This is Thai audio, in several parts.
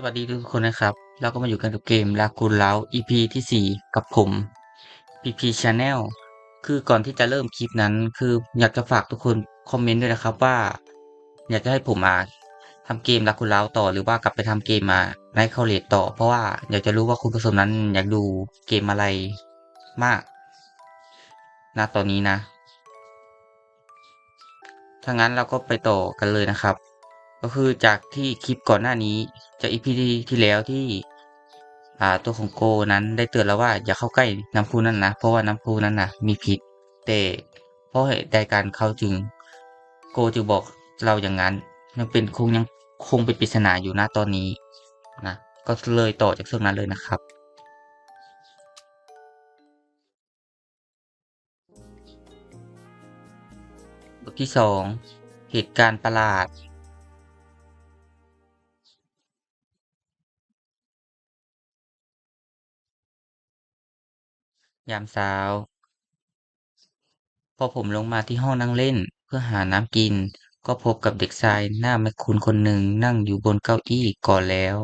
สวัสดีทุกคนนะครับ เราก็มาอยู่กันกับเกมลากูนเล้า EP ที่ 4 กับผม PP Channel คือก่อนที่จะเริ่มคลิปนั้น คืออยากจะฝากทุกคนคอมเมนต์ด้วยนะครับว่า อยากจะให้ผมมาทำเกมลากูนเล้าต่อหรือว่ากลับไปทำเกมมาไนท์คอเลตต่อ เพราะว่าอยากจะรู้ว่าคุณผู้ชมนั้นอยากดูเกมอะไรมากณตอนนี้นะถ้างั้นเราก็ไปต่อกันเลยนะครับ ก็คือจากที่คลิปก่อนหน้านี้จากอีพีที่แล้วที่ อ่าตัวของโกนั้นได้เตือนแล้วว่าอย่าเข้าใกล้น้ำพุนั้นนะเพราะว่าน้ำพุนั้นนะมีพิษแต่เพราะเหตุใดการเขาจึง โกจึงบอกเราอย่างนั้นยังเป็นคงยังคงเป็นปริศนาอยู่นะตอนนี้นะก็เลยต่อจากช่วงนั้นเลยนะครับบทที่สองเหตุการณ์ประหลาด ยามเช้า พอผมลงมาที่ห้องนั่งเล่นเพื่อหาน้ำกิน ก็พบกับเด็กชายหน้าไม่คุ้นคนหนึ่งนั่งอยู่บนเก้าอี้ก่อนแล้ว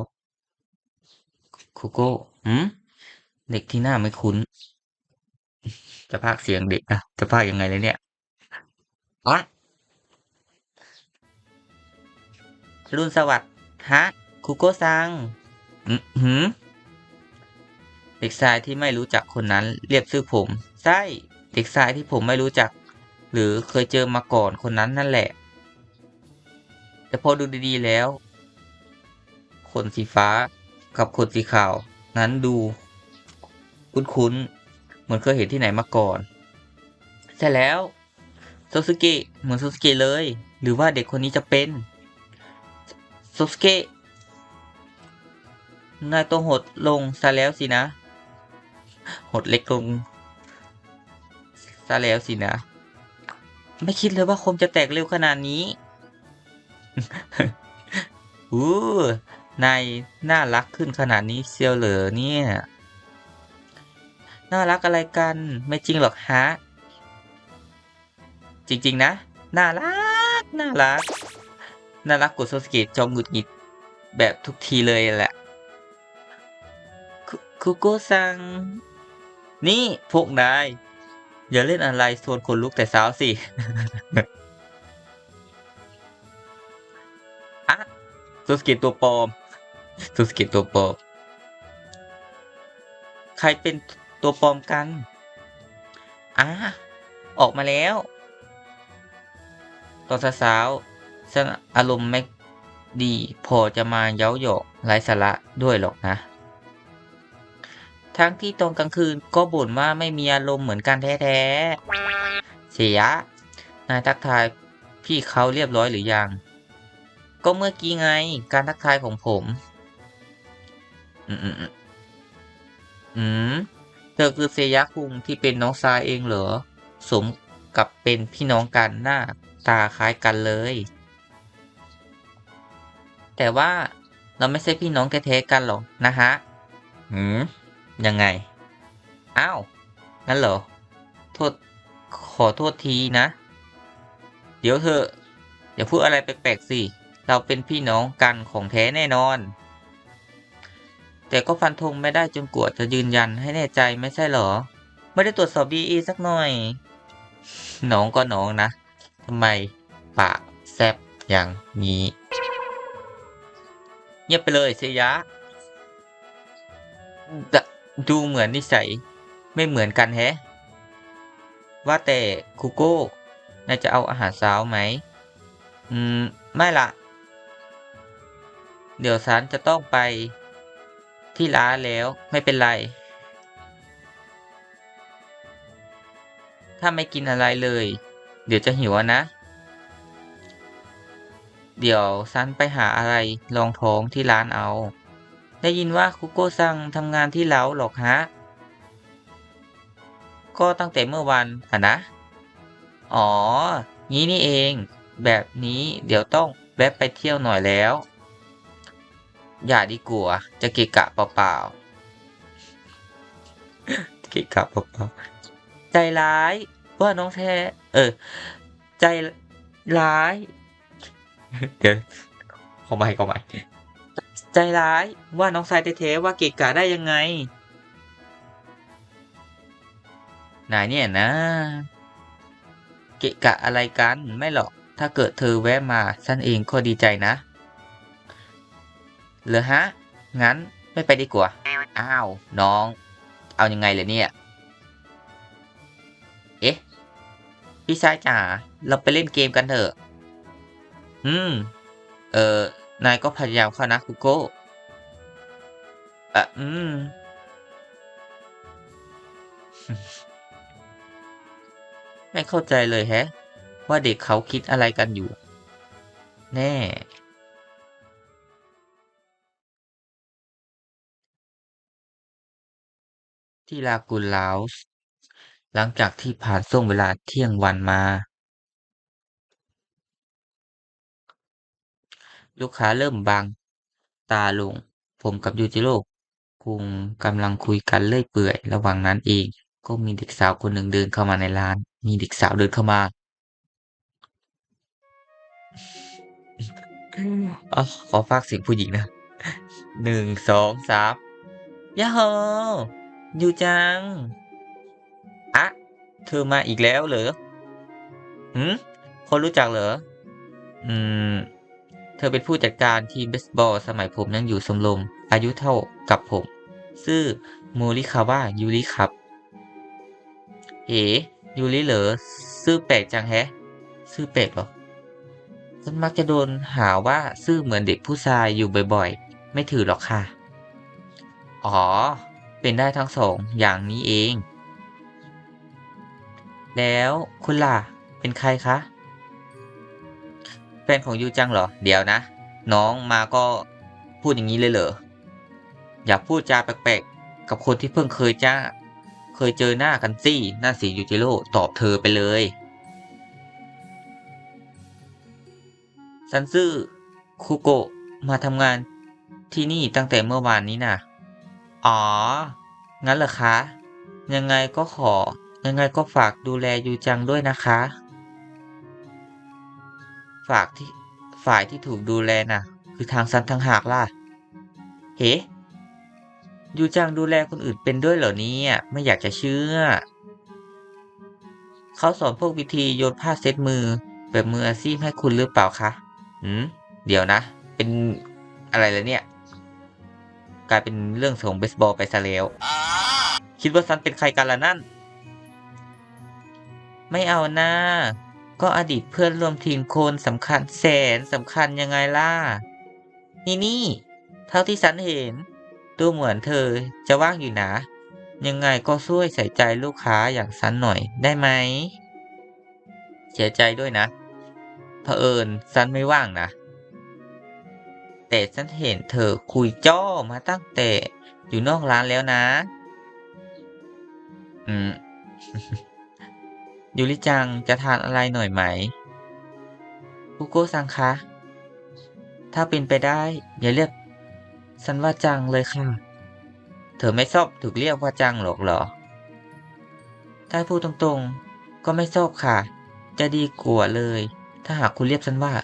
คุโก้หืมเด็กที่หน้าไม่คุ้น จะพากเสียงเด็กนะจะพากยังไงเลยเนี่ยอ๋อรุ่นสวัสดิ์ฮะคุโก้ซัง อืมหืม ด็กชายที่ไม่รู้จักคนนั้นเรียกชื่อผม ใช่ เด็กชายที่ผมไม่รู้จัก หรือเคยเจอมาก่อนคนนั้นนั่นแหละ แต่พอดูดีๆแล้ว ขนสีฟ้ากับขนสีขาว นั้นดู คุ้นๆ เหมือนเคยเห็นที่ไหนมาก่อน ใช่แล้วโซซุเกะเหมือนโซซุเกะเลย หรือว่าเด็กคนนี้จะเป็นโซซุเกะนายตัวหดลงซะแล้วสินะ หดเล็กลงซะแล้วสินะ ไม่คิดเลยว่าคมจะแตกเร็วขนาดนี้อู้นายน่ารักขึ้นขนาดนี้เชียวเหรอเนี่ย น่ารักอะไรกัน ไม่จริงหรอกฮะ จริง ๆ นะ น่ารัก น่ารัก น่ารักกว่าโซสเกตจอมหงุดหงิดแบบทุกทีเลยแหละคุคุโกะซัง นี่พวกนายอย่าเล่นอะไรส่วนคนลุกแต่เช้าสิอะซูสกตตัวปลอมซูสกตตัวปลอมใครเป็นตัวปลอมกันอะออกมาแล้ว ตอนเช้าๆฉันอารมณ์ไม่ดีพอจะมาเย้าหยอกไร้สาระด้วยหรอกนะ ทั้งที่ตอนกลางคืนก็บ่นว่าไม่มีอารมณ์เหมือนกันแท้ๆ เสีย นายทักทายพี่เขาเรียบร้อยหรือยัง ก็เมื่อกี้ไง การทักทายของผม อืมอืมอืมเธอคือเซยะคุงที่เป็นน้องชายเองเหรอ สมกับเป็นพี่น้องกันหน้าตาคล้ายกันเลย แต่ว่าเราไม่ใช่พี่น้องแท้ๆกันหรอกนะฮะ หืม ยังไง อ้าว งั้นเหรอ โทษ ขอโทษทีนะ เดี๋ยวเธอะอย่าพูดอะไรแปลกๆสิ เราเป็นพี่น้องกันของแท้แน่นอน แต่ก็ฟันธงไม่ได้จนกว่าจะยืนยันให้แน่ใจไม่ใช่เหรอ ไม่ได้ตรวจสอบดีอีสักหน่อย น้องก็น้องนะทำไมปากแซบอย่างนี้ เงียบไปเลยเซยะ ดูเหมือนนิสัยไม่เหมือนกันแฮะ ว่าแต่คุโก้นายจะเอาอาหารเช้าไหม อืม ไม่ละ เดี๋ยวฉันจะต้องไป ที่ร้านแล้วไม่เป็นไร ถ้าไม่กินอะไรเลย เดี๋ยวจะหิวนะ เดี๋ยวฉันไปหาอะไรรองท้องที่ร้านเอา ได้ยินว่าคุโกซังทำงานที่เล้าหรอกฮะ ก็ตั้งแต่เมื่อวันอะนะ อ๋อ งี้นี่เอง แบบนี้เดี๋ยวต้องแวะไปเที่ยวหน่อยแล้ว อย่าดีกว่าจะเกะกะเปล่าๆเกะกะเปล่าๆใจร้ายว่าน้องแท้ เออ ใจร้าย เดี๋ยวเข้ามาเข้ามา ใจร้ายว่าน้องชายเทๆว่าเกะกะได้ยังไง นายเนี่ยนะ เกะกะอะไรกันไม่หรอก ถ้าเกิดเธอแวะมาฉันเองก็ดีใจนะ เหรอฮะ งั้นไม่ไปดีกว่า อ้าว น้อง เอายังไงเลยเนี่ย เอ๊ะ พี่ชายจ๋าเราไปเล่นเกมกันเถอะ อืม เออ นายก็พยายามเข้านะคุโก้อะอืม ไม่เข้าใจเลยแฮะ ว่าเด็กเขาคิดอะไรกันอยู่ แน่ ที่ลากูลลาวส์หลังจากที่ผ่านช่วงเวลาเที่ยงวันมา ลูกค้าเริ่มบาง ตาลง ผมกับยูจิโร่คงกำลังคุยกันเลื่อยเปื่อย ระหว่างนั้นเอง ก็มีเด็กสาวคนหนึ่งเดินเข้ามาในร้าน มีเด็กสาวเดินเข้ามาอ๋อขอฝากเสียงผู้หญิงนะหนึ่งสองสามยาโฮยูจัง อะเธอมาอีกแล้วเหรอหืมคนรู้จักเหรอ อืม เธอเป็นผู้จัดการทีมเบสบอล สมัยผมยังอยู่สมรมอายุเท่ากับผมชื่อโมริคาวะยูริครับ เอ๋ยูริเหรอชื่อแปลกจังแฮะชื่อแปลกเหรอฉันมักจะโดนหาว่าชื่อเหมือนเด็กผู้ชายอยู่บ่อยๆ ไม่ถือหรอกค่ะ อ๋อ เป็นได้ทั้งสองอย่างนี้เอง แล้วคุณล่ะ เป็นใครคะ แฟนของยูจังเหรอ เดี๋ยวนะ น้องมาก็พูดอย่างนี้เลยเหรอ อย่าพูดจาแปลกๆ กับคนที่เพิ่งเคยจ้า เคยเจอหน้ากันสินั่นสิยูจิโร่ตอบเธอไปเลยซันซื่อคุโกะมาทำงานที่นี่ตั้งแต่เมื่อวานนี้น่ะอ๋อ งั้นเหรอคะ ยังไงก็ขอ ยังไงก็ฝากดูแลยูจังด้วยนะคะ ฝากที่ฝ่ายที่ถูกดูแลน่ะ คือทางซันทางหากล่ะ เฮ้ยูจังดูแลคนอื่นเป็นด้วยเหรอเนี่ยไม่อยากจะเชื่อ เขาสอนพวกวิธีโยนผ้าเซ็ตมือ แบบมืออาชีพให้คุณหรือเปล่าคะหืมเดี๋ยวนะ เป็นอะไรแล้วเนี่ย กลายเป็นเรื่องของเบสบอลไปซะแล้ว คิดว่าซันเป็นใครกันล่ะนั่น ไม่เอาน้า ก็อดีตเพื่อนร่วมทีมคนสำคัญแสนสำคัญยังไงล่ะ นี่นี่ เท่าที่ฉันเห็น ดูเหมือนเธอจะว่างอยู่นะ ยังไงก็ช่วยใส่ใจลูกค้าอย่างฉันหน่อยได้ไหม เสียใจด้วยนะเผอิญฉันไม่ว่างนะ แต่ฉันเห็นเธอคุยจ้อมาตั้งแต่อยู่นอกร้านแล้วนะ อืม ยูริจังจะทานอะไรหน่อยไหมคุโกะซังคะ ถ้าเป็นไปได้ อย่าเรียกฉันว่าจังเลยค่ะ เธอไม่ชอบถูกเรียกว่าจังหรอกเหรอ ถ้าพูดตรงๆ ก็ไม่ชอบค่ะ จะดีกว่าเลย ถ้าหากคุณเรียกฉันว่า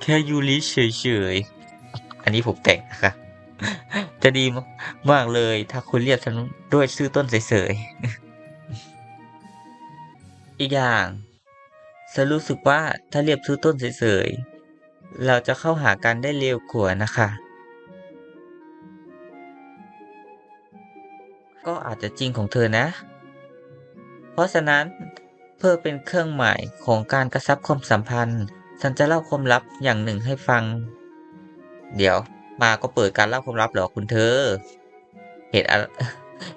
แค่ยูริเฉยๆ อันนี้ผมแต่งนะคะจะดีมากเลย ถ้าคุณเรียกฉันด้วยชื่อต้นเฉยๆ อีกอย่างฉันรู้สึกว่าถ้าเรียกชื่อต้นเฉยๆ เราจะเข้าหากันได้เร็วกว่านะคะ ก็อาจจะจริงของเธอนะ เพราะฉะนั้นเพื่อเป็นเครื่องหมายของการกระชับความสัมพันธ์ ฉันจะเล่าความลับอย่างหนึ่งให้ฟัง เดี๋ยวมาก็เปิดการเล่าความลับเหรอคุณเธอ เหตุ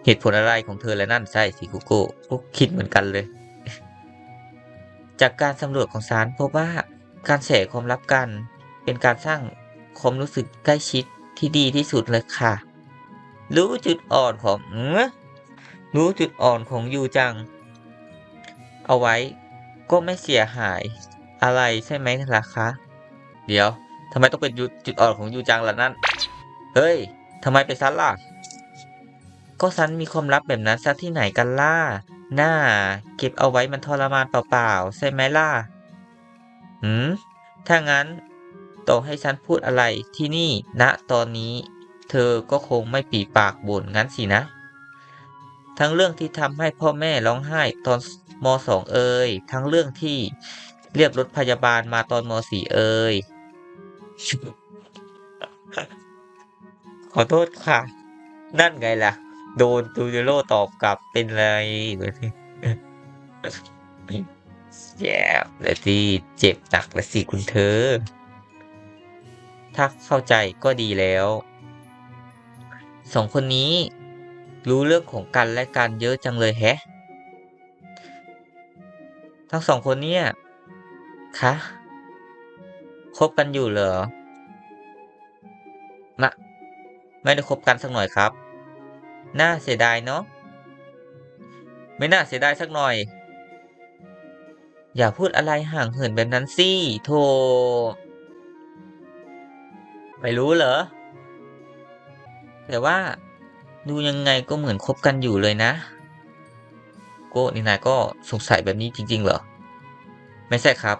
เหตุผลอะไรของเธอและนั่นใช่สิคุโกะก็คิดเหมือนกันเลย จากการสำรวจของสารพบว่าการแชร์ความลับกัน เป็นการสร้างความรู้สึกใกล้ชิดที่ดีที่สุดเลยค่ะ รู้จุดอ่อนของเออรู้จุดอ่อนของยูจัง เอาไว้ก็ไม่เสียหายอะไรใช่ไหมล่ะคะ เดี๋ยวทำไมต้องเป็นจุดอ่อนของยูจังล่ะนั่น เฮ้ยทำไมไปซันล่ะ ก็ซันมีความลับแบบนั้นซะที่ไหนกันล่ะ หน้าเก็บเอาไว้มันทรมานเปล่าๆ ใช่ไหมล่ะ หืม ถ้างั้นต่อให้ฉันพูดอะไรที่นี่ณตอนนี้ เธอก็คงไม่ปีปากบ่นงั้นสินะ ทั้งเรื่องที่ทำให้พ่อแม่ร้องไห้ตอนมสองเอ่ยทั้งเรื่องที่เรียกรถพยาบาลมาตอนมสี่เอ่ยขอโทษค่ะ นั่นไงล่ะ โดนตูเจโร่ตอบกลับเป็นไรแบบนี้แย่แล้วที่เจ็บหนักและสิคุณเธอ ถ้าเข้าใจก็ดีแล้วสองคนนี้ รู้เรื่องของกันและกันเยอะจังเลยแฮะ ทั้งสองคนเนี่ยคะคบกันอยู่เหรอมะไม่ได้คบกันสักหน่อยครับ น่าเสียดายเนาะไม่น่าเสียดายสักหน่อย อย่าพูดอะไรห่างเหินแบบนั้นสิโธ่ไม่รู้เหรอ แต่ว่าดูยังไงก็เหมือนคบกันอยู่เลยนะ โก้นี่นายก็สงสัยแบบนี้จริง ๆ เหรอ ไม่ใช่ครับ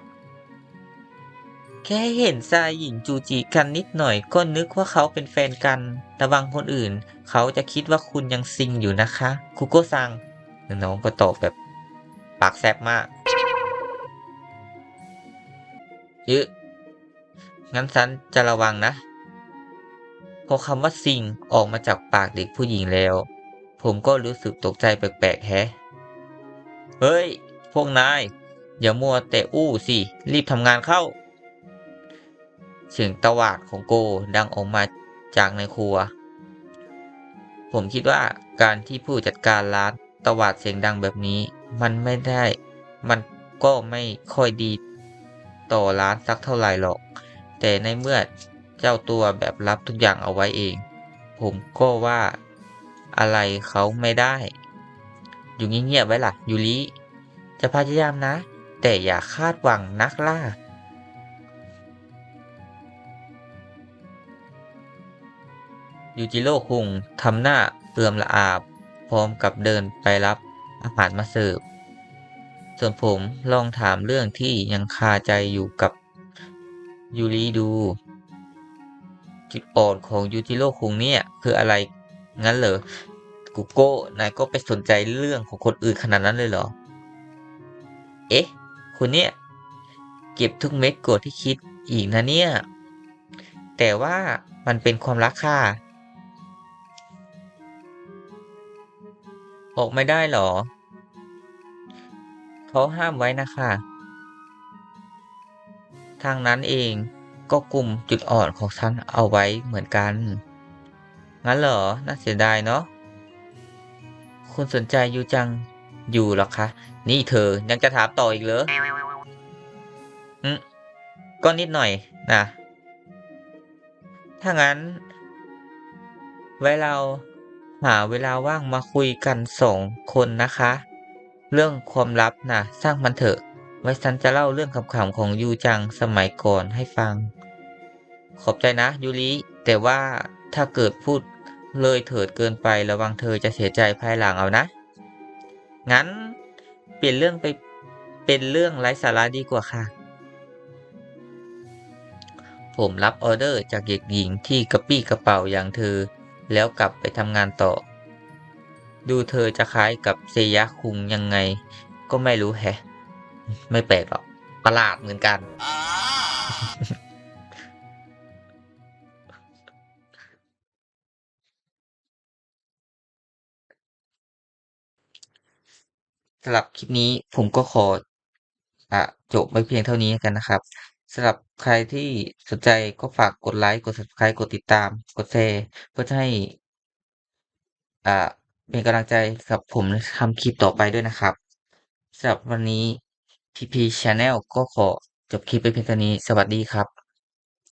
แค่เห็นชายหญิงจูจีกันนิดหน่อยก็นึกว่าเขาเป็นแฟนกัน ระวังคนอื่น เขาจะคิดว่าคุณยังซิงอยู่นะคะคุโกซังน้องก็ตอบแบบ ปากแซบมากยึงั้นฉันจะระวังนะ พอคำว่าซิงออกมาจากปากเด็กผู้หญิงแล้ว ผมก็รู้สึกตกใจแปลกๆแฮะ เฮ้ย พวกนาย อย่ามัวแต่อู้สิ รีบทำงานเข้า เสียงตวาดของโกดังออกมาจากในครัว ผมคิดว่าการที่ผู้จัดการร้านตวาดเสียงดังแบบนี้ มันไม่ได้ มันก็ไม่ค่อยดีต่อร้านสักเท่าไหร่หรอก แต่ในเมื่อเจ้าตัวแบบรับทุกอย่างเอาไว้เอง ผมก็ว่าอะไรเขาไม่ได้ อยู่เงียบๆไว้ล่ะยูริจะพยายามนะ แต่อย่าคาดหวังนักล่า ยูจิโร่คุงทำหน้าเอื่อมละอาบ พร้อมกับเดินไปรับอาหารมาเสิร์ฟ ส่วนผมลองถามเรื่องที่ยังคาใจอยู่กับยูริดู จุดอ่อนของยูจิโร่คุงเนี่ย คืออะไรงั้นเหรอกูโก้นายก็ไปสนใจเรื่องของคนอื่นขนาดนั้นเลยเหรอ เอ๊ะคุณเนี่ยเก็บทุกเม็ดโกรธที่คิดอีกนะเนี่ย แต่ว่ามันเป็นความรักค่ะ ออกไม่ได้เหรอ เขาห้ามไว้นะคะ ทางนั้นเองก็กลุ่มจุดอ่อนของฉันเอาไว้เหมือนกัน งั้นเหรอ น่าเสียดายเนาะ คุณสนใจอยู่จัง อยู่หรอคะ นี่เธอยังจะถามต่ออีกเหรออืมก็นิดหน่อยนะ ถ้างั้น ไว้เรา หาเวลาว่างมาคุยกันสองคนนะคะ เรื่องความลับนะสร้างมันเถอะ ไว้ฉันจะเล่าเรื่องขำๆของยูจังสมัยก่อนให้ฟัง ขอบใจนะยูริแต่ว่าถ้าเกิดพูดเลยเถิดเกินไประวังเธอจะเสียใจภายหลังเอานะ งั้นเปลี่ยนเรื่องไปเป็นเรื่องไร้สาระดีกว่าค่ะ ผมรับออเดอร์จากเด็กหญิงที่กระปี้กระเป๋าอย่างเธอ แล้วกลับไปทำงานต่อ ดูเธอจะคล้ายกับเซยะคุงยังไง ก็ไม่รู้แฮะ ไม่แปลกหรอกประหลาดเหมือนกัน สำหรับคลิปนี้ผมก็ขออะจบไว้เพียงเท่านี้กันนะครับ สำหรับใครที่สนใจก็ฝากกดไลค์ กด subscribe กดติดตาม กดแชร์ เพื่อให้ อ่า เป็นกำลังใจกับผมทำคลิปต่อไปด้วยนะครับสำหรับวันนี้ PP Channel ก็ขอจบคลิปไปเพียงเท่านี้ สวัสดีครับ